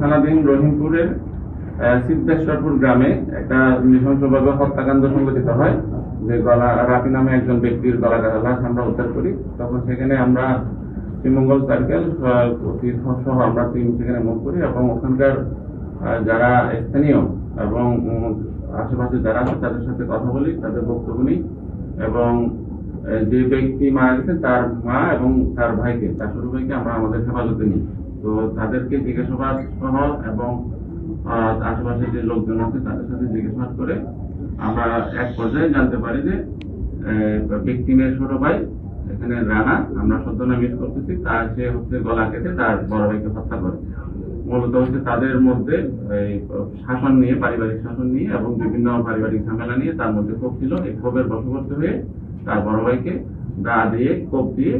থানাধীন রহিমপুরের সিদ্ধেশ্বরপুর গ্রামে একটা নৃশংসভাবে হত্যাকাণ্ড সংঘটিত হয়, যে গলা রাফি নামে একজন ব্যক্তির গলা কাটা লাশ আমরা উদ্ধার করি। তখন সেখানে আমরা শ্রীমঙ্গল সার্কেল সহ আমরা টিম সেখানে মুভ করি এবং ওখানকার যারা স্থানীয় এবং আশেপাশে যারা আছে তাদের সাথে কথা বলি, তাদের বক্তব্য নিই এবং যে ব্যক্তি মারা গেছেন তার মা এবং তার ভাইকে, তার ছোট ভাইকে আমরা আমাদের হেফাজতে নিই। তো তাদেরকে জিজ্ঞাসাবাদ সহ এবং আশেপাশে যে লোকজন আছে, তাদের সাথে জিজ্ঞাসাবাদ করে আমরা এক পর্যায়ে জানতে পারি যে ব্যক্তিমের ছোট ভাই, এখানে রানা, আমরা সদ্য নাম ইউজ করতেছি, তার সে হচ্ছে গলা কেটে তার বড় ভাইকে হত্যা করে। মূলত হচ্ছে তাদের মধ্যে এই শাসন নিয়ে, পারিবারিক শাসন নিয়ে এবং বিভিন্ন পারিবারিক ঝামেলা নিয়ে তার মধ্যে ক্ষোভ ছিল। এই ক্ষোভের বশবর্তী হয়ে তার বড় ভাইকে গা দিয়ে কোপ দিয়ে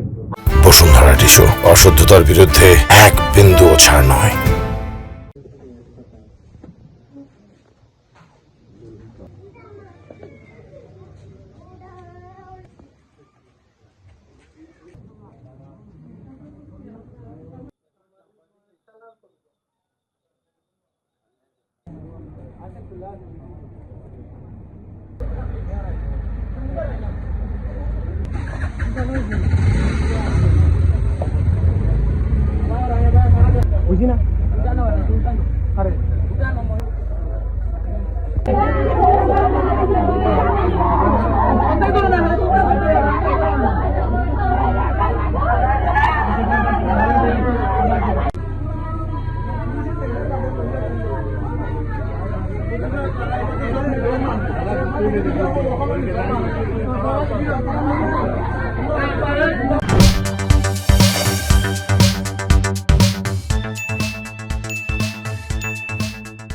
বসুন্ধরা টিস্যু অশুদ্ধতার বিরুদ্ধে এক বিন্দুও ছাড় নয় Gracias. বুঝি না আরে Thank you.